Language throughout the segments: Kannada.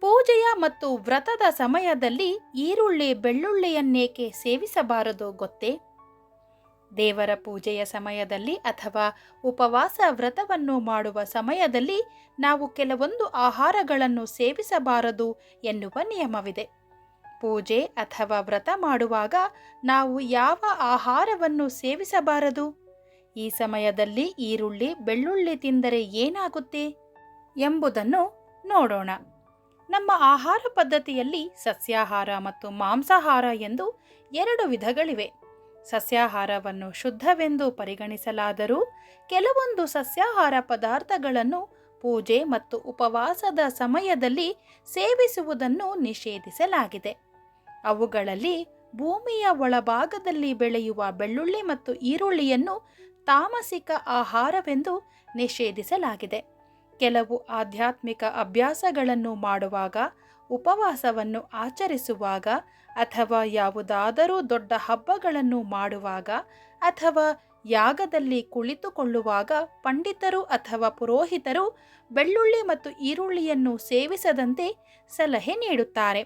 ಪೂಜೆಯ ಮತ್ತು ವ್ರತದ ಸಮಯದಲ್ಲಿ ಈರುಳ್ಳಿ ಬೆಳ್ಳುಳ್ಳಿಯನ್ನೇಕೆ ಸೇವಿಸಬಾರದು ಗೊತ್ತೇ? ದೇವರ ಪೂಜೆಯ ಸಮಯದಲ್ಲಿ ಅಥವಾ ಉಪವಾಸ ವ್ರತವನ್ನು ಮಾಡುವ ಸಮಯದಲ್ಲಿ ನಾವು ಕೆಲವೊಂದು ಆಹಾರಗಳನ್ನು ಸೇವಿಸಬಾರದು ಎನ್ನುವ ನಿಯಮವಿದೆ. ಪೂಜೆ ಅಥವಾ ವ್ರತ ಮಾಡುವಾಗ ನಾವು ಯಾವ ಆಹಾರವನ್ನು ಸೇವಿಸಬಾರದು? ಈ ಸಮಯದಲ್ಲಿ ಈರುಳ್ಳಿ ಬೆಳ್ಳುಳ್ಳಿ ತಿಂದರೆ ಏನಾಗುತ್ತೆ? ಎಂಬುದನ್ನು ನೋಡೋಣ. ನಮ್ಮ ಆಹಾರ ಪದ್ಧತಿಯಲ್ಲಿ ಸಸ್ಯಾಹಾರ ಮತ್ತು ಮಾಂಸಾಹಾರ ಎಂದು ಎರಡು ವಿಧಗಳಿವೆ. ಸಸ್ಯಾಹಾರವನ್ನು ಶುದ್ಧವೆಂದು ಪರಿಗಣಿಸಲಾದರೂ ಕೆಲವೊಂದು ಸಸ್ಯಾಹಾರ ಪದಾರ್ಥಗಳನ್ನು ಪೂಜೆ ಮತ್ತು ಉಪವಾಸದ ಸಮಯದಲ್ಲಿ ಸೇವಿಸುವುದನ್ನು ನಿಷೇಧಿಸಲಾಗಿದೆ. ಅವುಗಳಲ್ಲಿ ಭೂಮಿಯ ಒಳಭಾಗದಲ್ಲಿ ಬೆಳೆಯುವ ಬೆಳ್ಳುಳ್ಳಿ ಮತ್ತು ಈರುಳ್ಳಿಯನ್ನು ತಾಮಸಿಕ ಆಹಾರವೆಂದು ನಿಷೇಧಿಸಲಾಗಿದೆ. ಕೆಲವು ಆಧ್ಯಾತ್ಮಿಕ ಅಭ್ಯಾಸಗಳನ್ನು ಮಾಡುವಾಗ, ಉಪವಾಸವನ್ನು ಆಚರಿಸುವಾಗ ಅಥವಾ ಯಾವುದಾದರೂ ದೊಡ್ಡ ಹಬ್ಬಗಳನ್ನು ಮಾಡುವಾಗ ಅಥವಾ ಯಾಗದಲ್ಲಿ ಕುಳಿತುಕೊಳ್ಳುವಾಗ ಪಂಡಿತರು ಅಥವಾ ಪುರೋಹಿತರು ಬೆಳ್ಳುಳ್ಳಿ ಮತ್ತು ಈರುಳ್ಳಿಯನ್ನು ಸೇವಿಸದಂತೆ ಸಲಹೆ ನೀಡುತ್ತಾರೆ.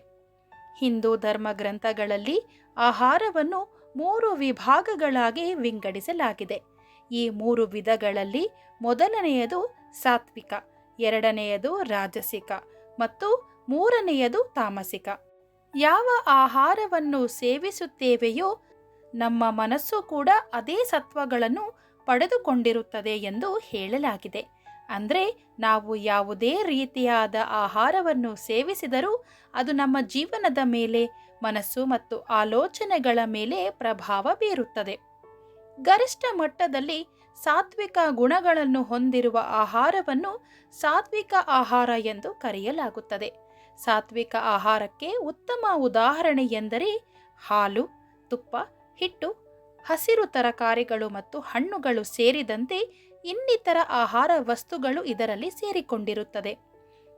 ಹಿಂದೂ ಧರ್ಮ ಗ್ರಂಥಗಳಲ್ಲಿ ಆಹಾರವನ್ನು ಮೂರು ವಿಭಾಗಗಳಾಗಿ ವಿಂಗಡಿಸಲಾಗಿದೆ. ಈ ಮೂರು ವಿಧಗಳಲ್ಲಿ ಮೊದಲನೆಯದು ಸಾತ್ವಿಕ, ಎರಡನೆಯದು ರಾಜಸಿಕ ಮತ್ತು ಮೂರನೆಯದು ತಾಮಸಿಕ. ಯಾವ ಆಹಾರವನ್ನು ಸೇವಿಸುತ್ತೇವೆಯೋ ನಮ್ಮ ಮನಸ್ಸು ಕೂಡ ಅದೇ ಸತ್ವಗಳನ್ನು ಪಡೆದುಕೊಂಡಿರುತ್ತದೆ ಎಂದು ಹೇಳಲಾಗಿದೆ. ಅಂದರೆ ನಾವು ಯಾವುದೇ ರೀತಿಯಾದ ಆಹಾರವನ್ನು ಸೇವಿಸಿದರೂ ಅದು ನಮ್ಮ ಜೀವನದ ಮೇಲೆ, ಮನಸ್ಸು ಮತ್ತು ಆಲೋಚನೆಗಳ ಮೇಲೆ ಪ್ರಭಾವ ಬೀರುತ್ತದೆ. ಗರಿಷ್ಠ ಮಟ್ಟದಲ್ಲಿ ಸಾತ್ವಿಕ ಗುಣಗಳನ್ನು ಹೊಂದಿರುವ ಆಹಾರವನ್ನು ಸಾತ್ವಿಕ ಆಹಾರ ಎಂದು ಕರೆಯಲಾಗುತ್ತದೆ. ಸಾತ್ವಿಕ ಆಹಾರಕ್ಕೆ ಉತ್ತಮ ಉದಾಹರಣೆ ಎಂದರೆ ಹಾಲು, ತುಪ್ಪ, ಹಿಟ್ಟು, ಹಸಿರು ತರಕಾರಿಗಳು ಮತ್ತು ಹಣ್ಣುಗಳು ಸೇರಿದಂತೆ ಇನ್ನಿತರ ಆಹಾರ ವಸ್ತುಗಳು ಇದರಲ್ಲಿ ಸೇರಿಕೊಂಡಿರುತ್ತದೆ.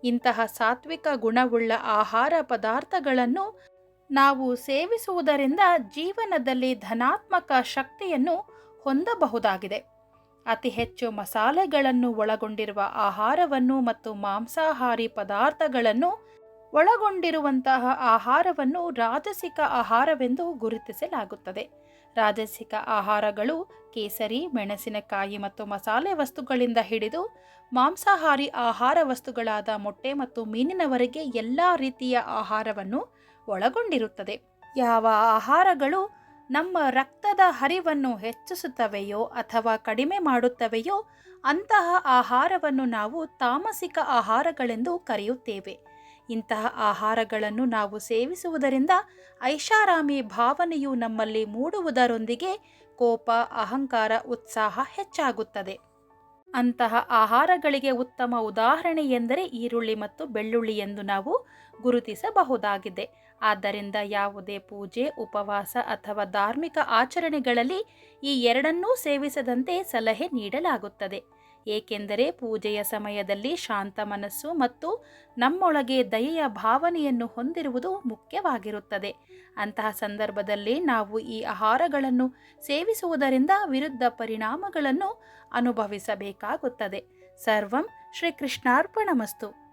ಇಂತಹ ಸಾತ್ವಿಕ ಗುಣವುಳ್ಳ ಆಹಾರ ಪದಾರ್ಥಗಳನ್ನು ನಾವು ಸೇವಿಸುವುದರಿಂದ ಜೀವನದಲ್ಲಿ ಧನಾತ್ಮಕ ಶಕ್ತಿಯನ್ನು ಹೊಂದಬಹುದಾಗಿದೆ. ಅತಿ ಹೆಚ್ಚು ಮಸಾಲೆಗಳನ್ನು ಒಳಗೊಂಡಿರುವ ಆಹಾರವನ್ನು ಮತ್ತು ಮಾಂಸಾಹಾರಿ ಪದಾರ್ಥಗಳನ್ನು ಒಳಗೊಂಡಿರುವಂತಹ ಆಹಾರವನ್ನು ರಾಜಸಿಕ ಆಹಾರವೆಂದು ಗುರುತಿಸಲಾಗುತ್ತದೆ. ರಾಜಸಿಕ ಆಹಾರಗಳು ಕೇಸರಿ, ಮೆಣಸಿನಕಾಯಿ ಮತ್ತು ಮಸಾಲೆ ವಸ್ತುಗಳಿಂದ ಹಿಡಿದು ಮಾಂಸಾಹಾರಿ ಆಹಾರ ವಸ್ತುಗಳಾದ ಮೊಟ್ಟೆ ಮತ್ತು ಮೀನಿನವರೆಗೆ ಎಲ್ಲ ರೀತಿಯ ಆಹಾರವನ್ನು ಒಳಗೊಂಡಿರುತ್ತದೆ. ಯಾವ ಆಹಾರಗಳು ನಮ್ಮ ರಕ್ತದ ಹರಿವನ್ನು ಹೆಚ್ಚಿಸುತ್ತವೆಯೋ ಅಥವಾ ಕಡಿಮೆ ಮಾಡುತ್ತವೆಯೋ ಅಂತಹ ಆಹಾರವನ್ನು ನಾವು ತಾಮಸಿಕ ಆಹಾರಗಳೆಂದು ಕರೆಯುತ್ತೇವೆ. ಇಂತಹ ಆಹಾರಗಳನ್ನು ನಾವು ಸೇವಿಸುವುದರಿಂದ ಐಷಾರಾಮಿ ಭಾವನೆಯು ನಮ್ಮಲ್ಲಿ ಮೂಡುವುದರೊಂದಿಗೆ ಕೋಪ, ಅಹಂಕಾರ, ಉತ್ಸಾಹ ಹೆಚ್ಚಾಗುತ್ತದೆ. ಅಂತಹ ಆಹಾರಗಳಿಗೆ ಉತ್ತಮ ಉದಾಹರಣೆ ಎಂದರೆ ಈರುಳ್ಳಿ ಮತ್ತು ಬೆಳ್ಳುಳ್ಳಿ ಎಂದು ನಾವು ಗುರುತಿಸಬಹುದಾಗಿದೆ. ಆದ್ದರಿಂದ ಯಾವುದೇ ಪೂಜೆ, ಉಪವಾಸ ಅಥವಾ ಧಾರ್ಮಿಕ ಆಚರಣೆಗಳಲ್ಲಿ ಈ ಎರಡನ್ನೂ ಸೇವಿಸದಂತೆ ಸಲಹೆ ನೀಡಲಾಗುತ್ತದೆ. ಏಕೆಂದರೆ ಪೂಜೆಯ ಸಮಯದಲ್ಲಿ ಶಾಂತ ಮನಸ್ಸು ಮತ್ತು ನಮ್ಮೊಳಗೆ ದಯೆಯ ಭಾವನೆಯನ್ನು ಹೊಂದಿರುವುದು ಮುಖ್ಯವಾಗಿರುತ್ತದೆ. ಅಂತಹ ಸಂದರ್ಭದಲ್ಲಿ ನಾವು ಈ ಆಹಾರಗಳನ್ನು ಸೇವಿಸುವುದರಿಂದ ವಿರುದ್ಧ ಪರಿಣಾಮಗಳನ್ನು ಅನುಭವಿಸಬೇಕಾಗುತ್ತದೆ. ಸರ್ವಂ ಶ್ರೀಕೃಷ್ಣಾರ್ಪಣಮಸ್ತು.